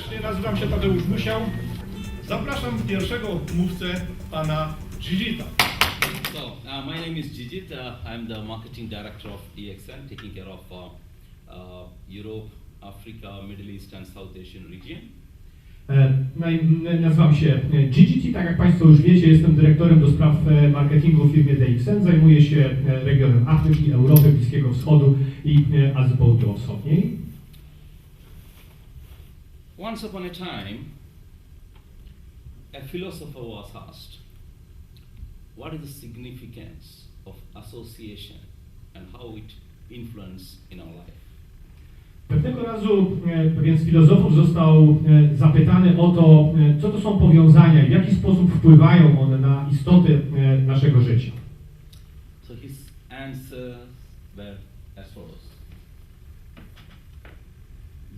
serdecznie, nazywam się Tadeusz Musiał. Zapraszam pierwszego mówcę, pana Gigita. So, uh, my name is Jijit. Uh, I'm the marketing director of DXN, taking care of uh, uh, Europe, Africa, Middle East, and South Asian region. E, Nazywam się e, Gigi, tak jak Państwo już wiecie, jestem dyrektorem do spraw e, marketingu w firmie DXN. Zajmuję się regionem Afryki, Europy, Bliskiego Wschodu i Azji Południowo-Wschodniej. Once upon a time, a philosopher was asked, What is the significance of association and how it influences in our life? Pewnego razu e, pewien z filozofów został e, zapytany o to, e, co to są powiązania i w jaki sposób wpływają one na istotę naszego życia. So his answers were as follows.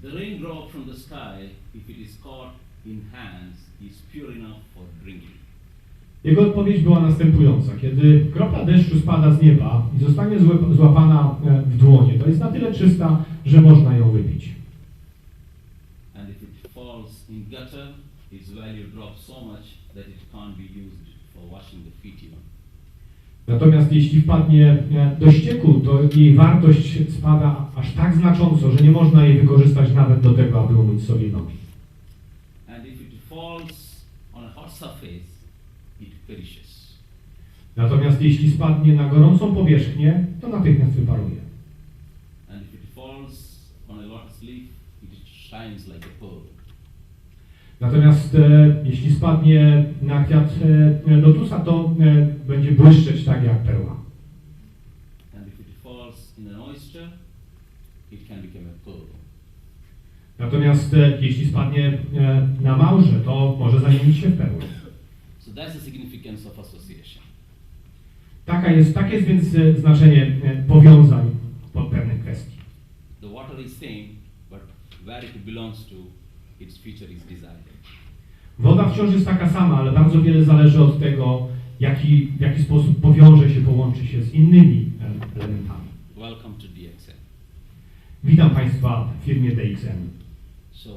The raindrop from the sky, if it is caught in hands, is pure enough for drinking. Jego odpowiedź była następująca. Kiedy kropla deszczu spada z nieba i zostanie złapana e, w dłonie, to jest na tyle czysta, że można ją wypić. And if it falls in gutter, its value drops so much that it can't be used for washing the feet even. Natomiast jeśli wpadnie e, do ścieku, to jej wartość spada aż tak znacząco, że nie można jej wykorzystać nawet do tego, aby umyć sobie nogi. Natomiast jeśli spadnie na gorącą powierzchnię, to natychmiast wyparuje. Natomiast e, jeśli spadnie na kwiat e, lotusa, to e, będzie błyszczeć tak jak perła. And if it falls in an oyster, it can become a pearl. Natomiast e, jeśli spadnie e, na małże, to może zamienić się w perłę. So that's the significance of association. Taka jest, takie jest więc e, znaczenie powiązań pod pewnych kwestii. The water is same, but where it belongs to, its future is decided. Woda wciąż jest taka sama, ale bardzo wiele zależy od tego, jaki, w jaki sposób powiąże się, połączy się z innymi elementami. Welcome to. Witam Państwa w firmie DXN. So,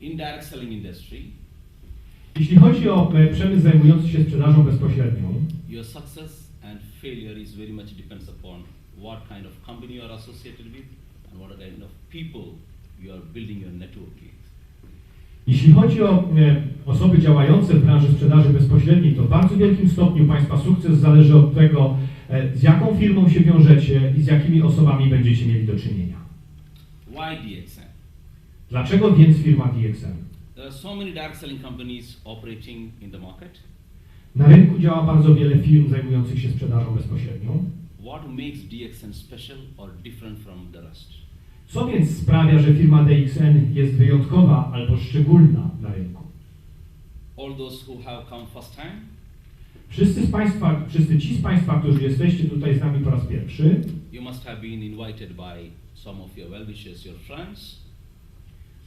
in direct selling industry, Jeśli chodzi o e, przemysł zajmujący się sprzedażą bezpośrednią, your success and failure is very much depends upon what kind of company you are associated with and what kind of people you are building your network with. Jeśli chodzi o e, osoby działające w branży sprzedaży bezpośredniej, to w bardzo wielkim stopniu Państwa sukces zależy od tego, e, z jaką firmą się wiążecie i z jakimi osobami będziecie mieli do czynienia. DXN? Dlaczego więc firma DXN? There are so many direct selling companies operating in the market. Na rynku działa bardzo wiele firm zajmujących się sprzedażą bezpośrednią. What makes DXN special or different from the rest? Co więc sprawia, że firma DXN jest wyjątkowa albo szczególna na rynku? All those who have come first time, Wszyscy z Państwa, wszyscy ci z Państwa, którzy jesteście tutaj z nami po raz pierwszy,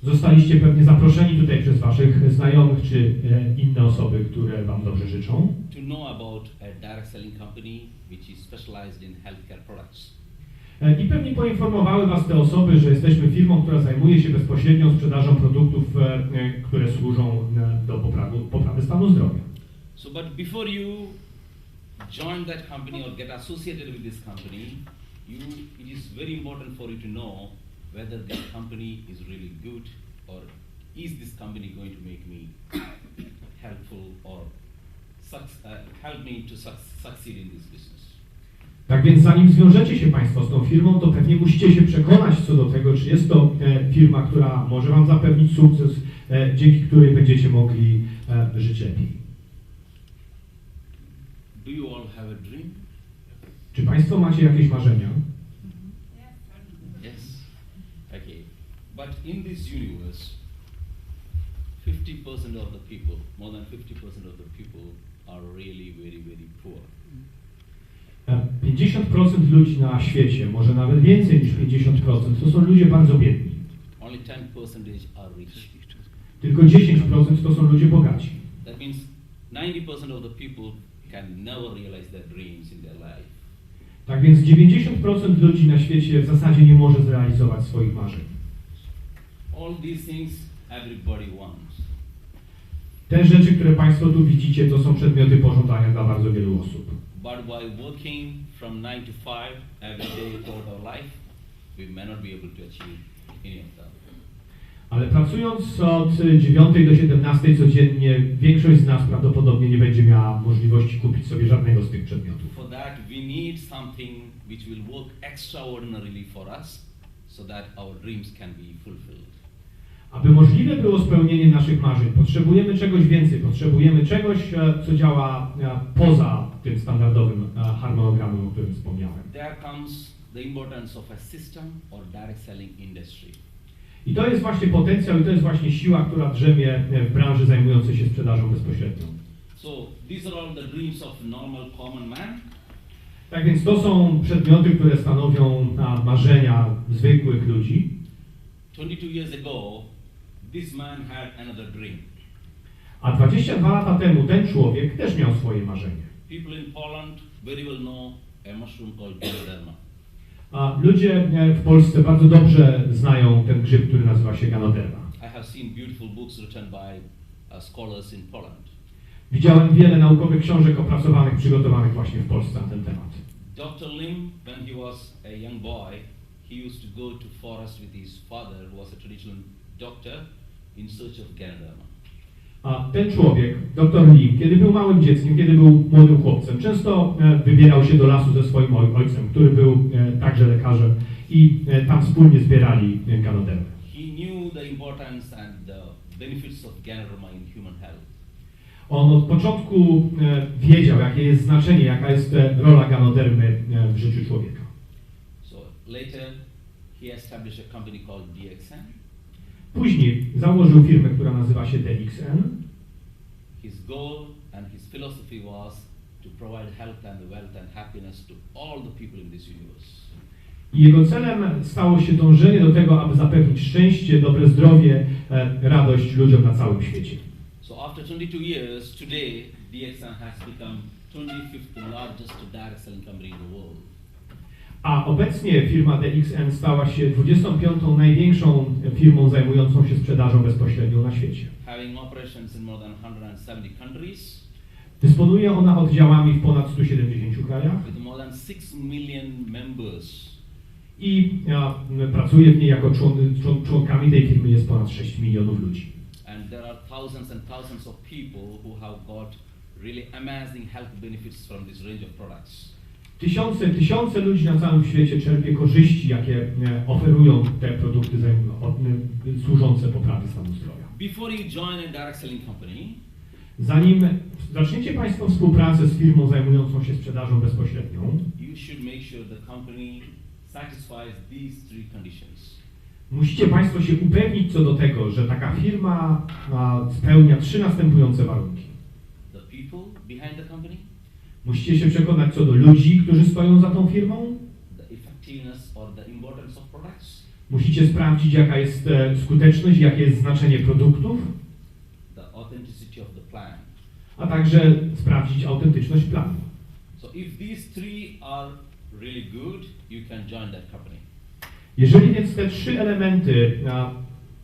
zostaliście pewnie zaproszeni tutaj przez Waszych znajomych czy e, inne osoby, które Wam dobrze życzą, to know about a direct selling company which is specialized in healthcare products. E, I pewnie poinformowały Was te osoby, że jesteśmy firmą, która zajmuje się bezpośrednią sprzedażą produktów, e, które służą do poprawy, poprawy stanu zdrowia. So, but before you join that company or get associated with this company, you, it is very important for you to know whether this company is really good or is this company going to make me helpful or uh, help me to suc- succeed in this business. Tak więc zanim zwiążecie się Państwo z tą firmą, to pewnie musicie się przekonać co do tego, czy jest to e, firma, która może Wam zapewnić sukces, e, dzięki której będziecie mogli e, żyć lepiej. Do you all have a dream? Czy Państwo macie jakieś marzenia? Yes. Okay. But in this universe, 50% of the people, more than 50% of the people are really very, very poor. E, 50% ludzi na świecie, może nawet więcej niż 50%, to są ludzie bardzo biedni. Only 10% are rich. Tylko 10% to są ludzie bogaci. That means 90% of the people can never realize their dreams in their life. Tak więc 90% ludzi na świecie w zasadzie nie może zrealizować swoich marzeń. All these things everybody wants. Te rzeczy, które Państwo tu widzicie, to są przedmioty pożądania dla bardzo wielu osób. But by working from 9 to 5 every day throughout our life, we may not be able to achieve any of them. Ale pracując od 9 do 17 codziennie, większość z nas prawdopodobnie nie będzie miała możliwości kupić sobie żadnego z tych przedmiotów. For that, we need something which will work extraordinarily for us so that our dreams can be fulfilled. Aby możliwe było spełnienie naszych marzeń, potrzebujemy czegoś więcej, potrzebujemy czegoś, e, co działa e, poza tym standardowym e, harmonogramem, o którym wspomniałem. There comes the importance of a system or direct selling industry. I to jest właśnie potencjał i to jest właśnie siła, która drzemie e, w branży zajmującej się sprzedażą bezpośrednią. So these are all the dreams of normal common man. Tak więc to są przedmioty, które stanowią marzenia zwykłych ludzi. 22 years ago, this man had another dream. A 22 lata temu ten człowiek też miał swoje marzenie. People in Poland very well know a mushroom called. A ludzie w Polsce bardzo dobrze znają ten grzyb, który nazywa się Ganoderma. I have seen beautiful books written by uh, scholars in Poland. Widziałem wiele naukowych książek opracowanych, przygotowanych właśnie w Polsce na ten temat. Dr. Lim, when he was a young boy, he used to go to forest with his father, who was a traditional doctor, in search of Ganoderma. A ten człowiek, dr Lim, kiedy był małym dzieckiem, kiedy był młodym chłopcem, często e, wybierał się do lasu ze swoim oj- ojcem, który był e, także lekarzem i e, tam wspólnie zbierali Ganodermę. On od początku wiedział, jakie jest znaczenie, jaka jest rola Ganodermy w życiu człowieka. So later, he established a company called DXN. Później założył firmę, która nazywa się DXN. His goal and his philosophy was to provide health and wealth and happiness to all the people in this universe. Jego celem stało się dążenie do tego, aby zapewnić szczęście, dobre zdrowie, e, radość ludziom na całym świecie. So after 22 years, today DXN has become 25th largest direct selling company in the world. A obecnie firma DXN stała się 25. największą firmą zajmującą się sprzedażą bezpośrednią na świecie. Having operations in more than 170 countries, Dysponuje ona oddziałami w ponad 170 krajach with more than 6 million members. i a, m, pracuje w niej jako człon, człon, członkami tej firmy jest ponad 6 milionów ludzi. And there are thousands and thousands of people who have got really amazing health benefits from this range of products. Tysiące, tysiące ludzi na całym świecie czerpie korzyści, jakie e, oferują te produkty służące poprawie stanu zdrowia. Before you join a direct selling company, Zanim zaczniecie Państwo współpracę z firmą zajmującą się sprzedażą bezpośrednią, you should make sure the company satisfies these three conditions. musicie Państwo się upewnić co do tego, że taka firma spełnia trzy następujące warunki. The people behind the company, Musicie się przekonać co do ludzi, którzy stoją za tą firmą. Musicie sprawdzić, jaka jest e, skuteczność, jakie jest znaczenie produktów, a także sprawdzić autentyczność planu. So if these three are really good, you can join that company. Jeżeli więc te trzy elementy a,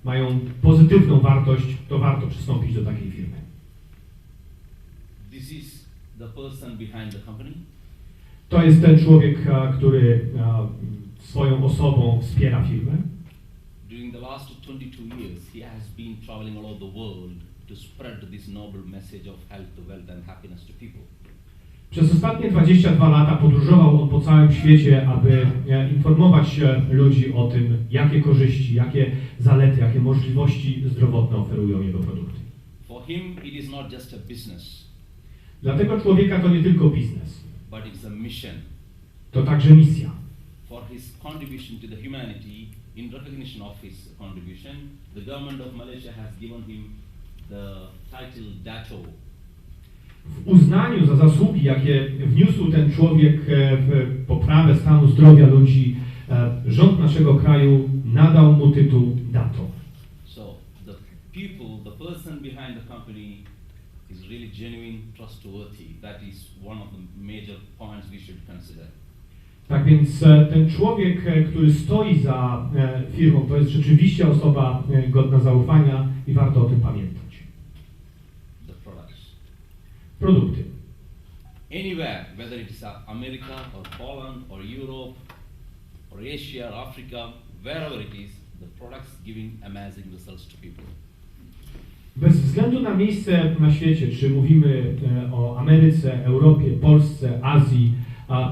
mają pozytywną wartość, to warto przystąpić do takiej firmy. The person behind the company. To jest ten człowiek, który swoją osobą wspiera firmę. During the last 22 years, he has been traveling all over the world to spread this noble message of health, wealth, and happiness to people. Przez ostatnie 22 lata podróżował on po całym świecie, aby e, informować ludzi o tym, jakie korzyści, jakie zalety, jakie możliwości zdrowotne oferują jego produkty. For him, it is not just a business, Dla tego człowieka to nie tylko biznes, but it's a mission. to także misja. For his contribution to the humanity, in recognition of his contribution, the government of Malaysia has given him the title Dato. W uznaniu za zasługi, jakie wniósł ten człowiek e, w poprawę stanu zdrowia ludzi, e, rząd naszego kraju nadał mu tytuł Dato. So the people, the person behind the company is really genuine, trustworthy. That is one of the major points we should consider. Tak więc ten człowiek, który stoi za firmą, to jest rzeczywiście osoba godna zaufania i warto o tym pamiętać. The products. Produkty. Anywhere, whether it is America or Poland or Europe or Asia or Africa, wherever it is, the products giving amazing results to people. Bez względu na miejsce na świecie, czy mówimy e, o Ameryce, Europie, Polsce, Azji,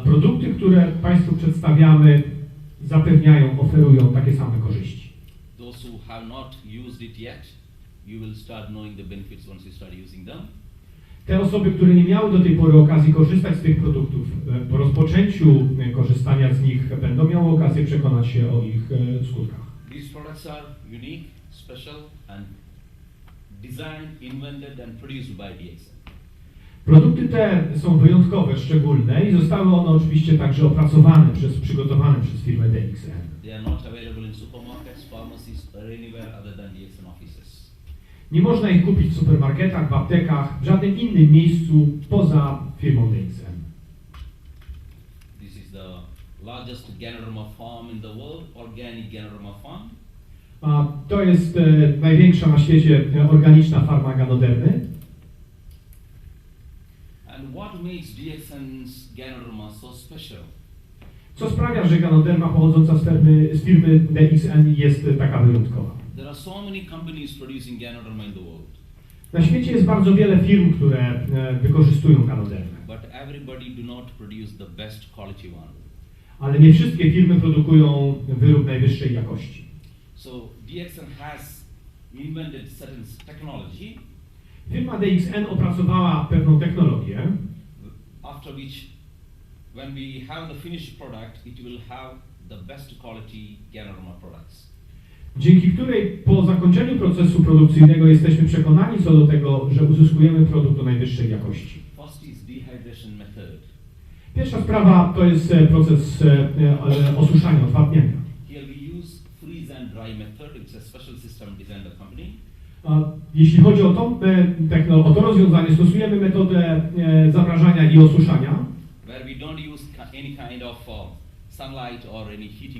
produkty, które Państwu przedstawiamy, zapewniają, oferują takie same korzyści. Those who have not used it yet, you will start knowing the benefits once you start using them. Te osoby, które nie miały do tej pory okazji korzystać z tych produktów, e, po rozpoczęciu e, korzystania z nich będą miały okazję przekonać się o ich skutkach. These products are unique, special, and designed, invented, and produced by DXN. Produkty te są wyjątkowe, szczególne i zostały one oczywiście także opracowane przez, przygotowane przez firmę DXN. They are not available in supermarkets, pharmacies, or anywhere other than DXN offices. Nie można ich kupić w supermarketach, w aptekach, w żadnym innym miejscu poza firmą DXN. This is the largest Ganoderma farm in the world, organic Ganoderma farm. To jest e, największa na świecie e, organiczna farma ganodermy. Co sprawia, że ganoderma pochodząca z firmy, z firmy DXN jest e, taka wyjątkowa. Na świecie jest bardzo wiele firm, które wykorzystują ganodermę, ale nie wszystkie firmy produkują wyrób najwyższej jakości. So DXN has invented certain technology Firma DXN opracowała pewną technologię, after which when we have the finished product, it will have the best quality Ganoderma products. dzięki której po zakończeniu procesu produkcyjnego jesteśmy przekonani co do tego, że uzyskujemy produkt o najwyższej jakości. First is dehydration method. Pierwsza sprawa to jest e, proces e, e, osuszania, odwapniania. Here we use freeze and dry method. It's a special system designed by the company. A Jeśli chodzi o to, o to rozwiązanie, stosujemy metodę e, zamrażania i osuszania,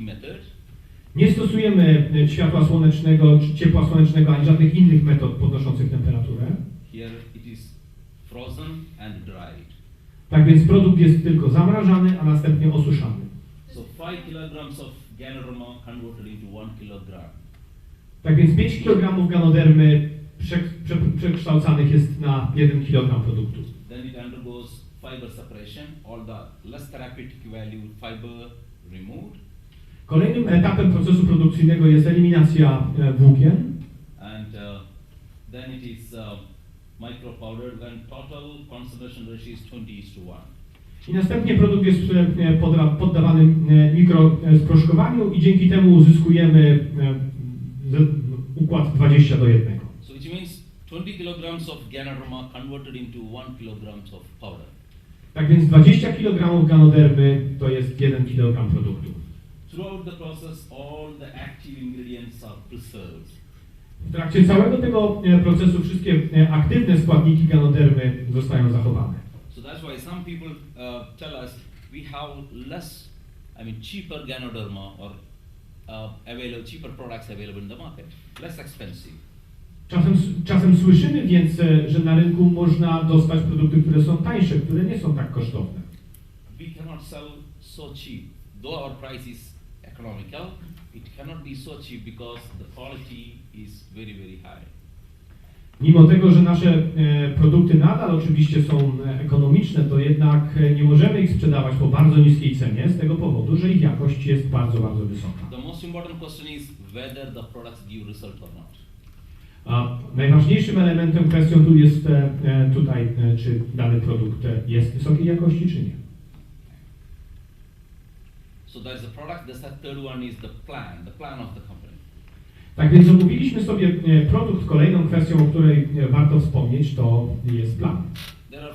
method. Nie stosujemy e, światła słonecznego czy ciepła słonecznego ani żadnych innych metod podnoszących temperaturę. Tak więc produkt jest tylko zamrażany, a następnie osuszany. So 5 kilograms of Ganoderma converted into 1 kilogram. Tak więc 5 kg ganodermy prze, prze, przekształcanych jest na 1 kg produktu. Then it undergoes fiber separation. All the less therapeutic value fiber removed, Kolejnym etapem procesu produkcyjnego jest eliminacja e, włókien. and uh, then it is uh, when total concentration ratio is 20 is to 1. I następnie produkt jest e, poddawany e, mikrosproszkowaniu i dzięki temu uzyskujemy układ 20 do 1. So which means 20 kilograms of Ganoderma converted into 1 kilograms of powder. Tak więc 20 kg ganodermy to jest 1 kg produktu. Throughout the process, all the active ingredients are preserved. W trakcie całego tego e, procesu wszystkie e, aktywne składniki ganodermy zostają zachowane. So that's why some people uh, tell us we have less, I mean, cheaper Ganoderma or uh, available, cheaper products available in the market, less expensive. Czasem, czasem słyszymy więc, e, że na rynku można dostać produkty, które są tańsze, które nie są tak kosztowne. We cannot sell so cheap. Though our price is economical, it cannot be so cheap because the quality is very, very high. Mimo tego, że nasze e, produkty nadal oczywiście są e, ekonomiczne, to jednak e, nie możemy ich sprzedawać po bardzo niskiej cenie z tego powodu, że ich jakość jest bardzo, bardzo wysoka. Most important question is whether the products give result or not. A najważniejszym elementem, kwestią tu jest e, e, tutaj, e, czy dany produkt jest wysokiej jakości, czy nie. So there's the product. The third one is the plan, the plan of the company. Tak więc omówiliśmy sobie produkt. Kolejną kwestią, o której warto wspomnieć, to jest plan. There are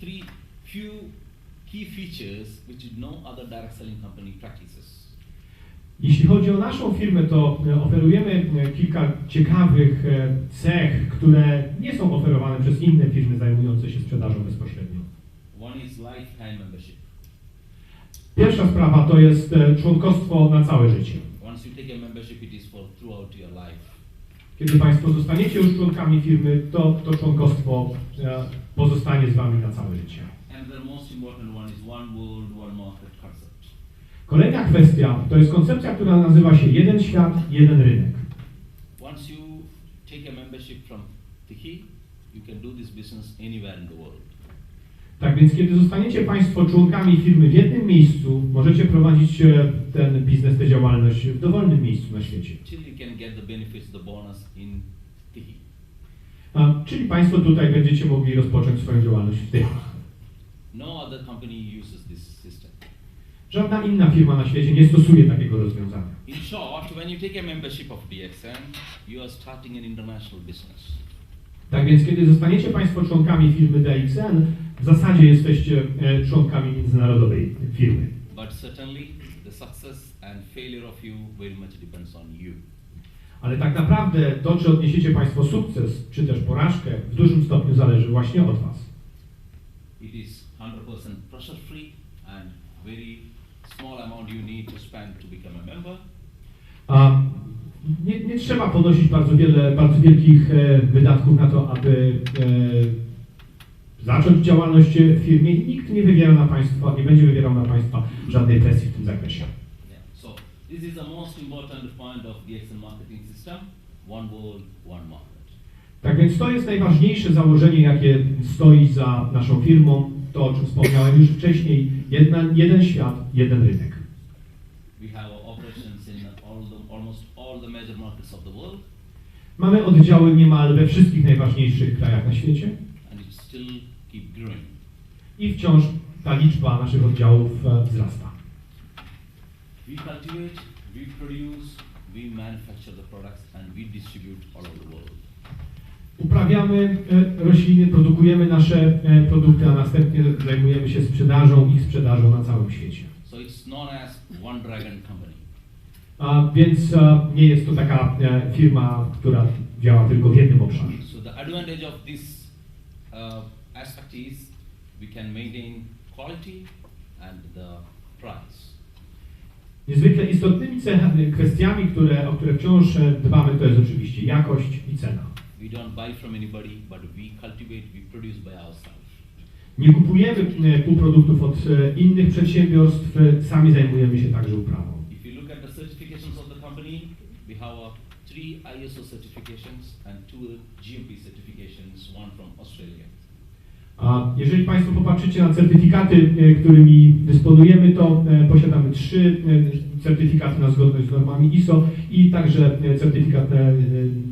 three few key features which no other direct selling company practices. Jeśli chodzi o naszą firmę, to e, oferujemy e, kilka ciekawych e, cech, które nie są oferowane przez inne firmy zajmujące się sprzedażą bezpośrednią. Pierwsza sprawa to jest członkostwo na całe życie. Kiedy Państwo zostaniecie już członkami firmy, to to członkostwo pozostanie z Wami na całe życie. And the most important one is one world, one market concept. Kolejna kwestia to jest koncepcja, która nazywa się jeden świat, jeden rynek. Once you take a membership from Tiki, you can do this business anywhere in the world. Tak więc, kiedy zostaniecie Państwo członkami firmy w jednym miejscu, możecie prowadzić e, ten biznes, tę działalność w dowolnym miejscu na świecie. A, czyli Państwo tutaj będziecie mogli rozpocząć swoją działalność w tym. No other company uses this system. Żadna inna firma na świecie nie stosuje takiego rozwiązania. In short, when you take a membership of DXN, you are starting an international business. Tak więc, kiedy zostaniecie Państwo członkami firmy DXN, w zasadzie jesteście e, członkami międzynarodowej firmy. But certainly, the success and failure of you very much depends on you. Ale tak naprawdę to, czy odniesiecie Państwo sukces, czy też porażkę, w dużym stopniu zależy właśnie od Was. It is 100% pressure free and very small amount you need to spend to become a member. A nie, nie trzeba ponosić bardzo wiele, bardzo wielkich e, wydatków na to, aby e, zacząć działalność w firmie nikt nie wywiera na Państwa, nie będzie wywierał na Państwa żadnej presji w tym zakresie. Yeah. So this is the most important point of DXN marketing system. One world, one market. Tak więc to jest najważniejsze założenie, jakie stoi za naszą firmą. To, o czym wspomniałem już wcześniej, jedna, jeden świat, jeden rynek. Mamy oddziały niemal we wszystkich najważniejszych krajach na świecie i wciąż ta liczba naszych oddziałów e, wzrasta. We cultivate, we produce, we manufacture the products and we distribute all over the world. Uprawiamy e, rośliny, produkujemy nasze e, produkty, a następnie zajmujemy się sprzedażą ich sprzedażą na całym świecie. So it's known as One Dragon Company. A więc e, nie jest to taka e, firma, która działa tylko w jednym obszarze. So the advantage of this uh, aspect is we can maintain quality and the price. Niezwykle istotnymi cechami, kwestiami, które, o które wciąż dbamy, to jest oczywiście jakość i cena. We don't buy from anybody, but we cultivate, we produce by ourselves. Nie kupujemy półproduktów od innych przedsiębiorstw, sami zajmujemy się także uprawą. If you look at the certifications of the company, we have uh, three ISO certifications and two GMP certifications, one from Australia. A jeżeli Państwo popatrzycie na certyfikaty, e, którymi dysponujemy, to e, posiadamy trzy e, certyfikaty na zgodność z normami ISO i także certyfikat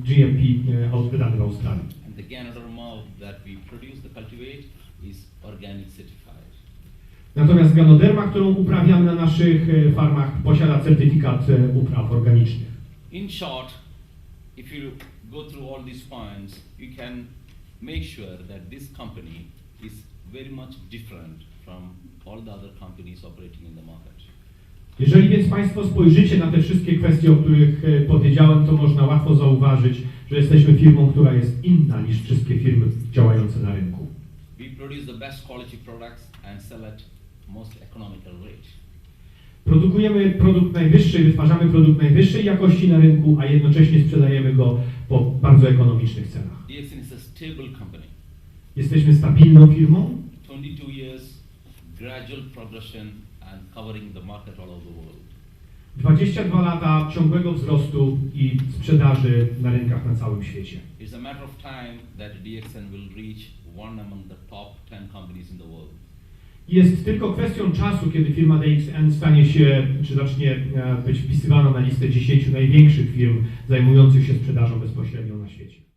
GMP wydany w Australii. And the Ganoderma that we produce, the cultivate, is organic certified. Natomiast ganoderma, którą uprawiamy na naszych farmach, posiada certyfikat upraw organicznych. In short, if you go through all these points, you can make sure that this company is very much different from all the other companies operating in the market. Jeżeli więc Państwo spojrzycie na te wszystkie kwestie, o których e, powiedziałem, to można łatwo zauważyć, że jesteśmy firmą, która jest inna niż wszystkie firmy działające na rynku. We produce the best quality products and sell at most economical rate. Produkujemy produkt najwyższy, wytwarzamy produkt najwyższej jakości na rynku, a jednocześnie sprzedajemy go po bardzo ekonomicznych cenach. DXN is a stable company. Jesteśmy stabilną firmą, 22 years, gradual progression and covering the market all over the world. 22 lata ciągłego wzrostu i sprzedaży na rynkach na całym świecie. It's a matter of time that DXN will reach one among the top 10 companies in the world. Jest tylko kwestią czasu, kiedy firma DXN stanie się, czy zacznie e, być wpisywana na listę 10 największych firm zajmujących się sprzedażą bezpośrednią na świecie.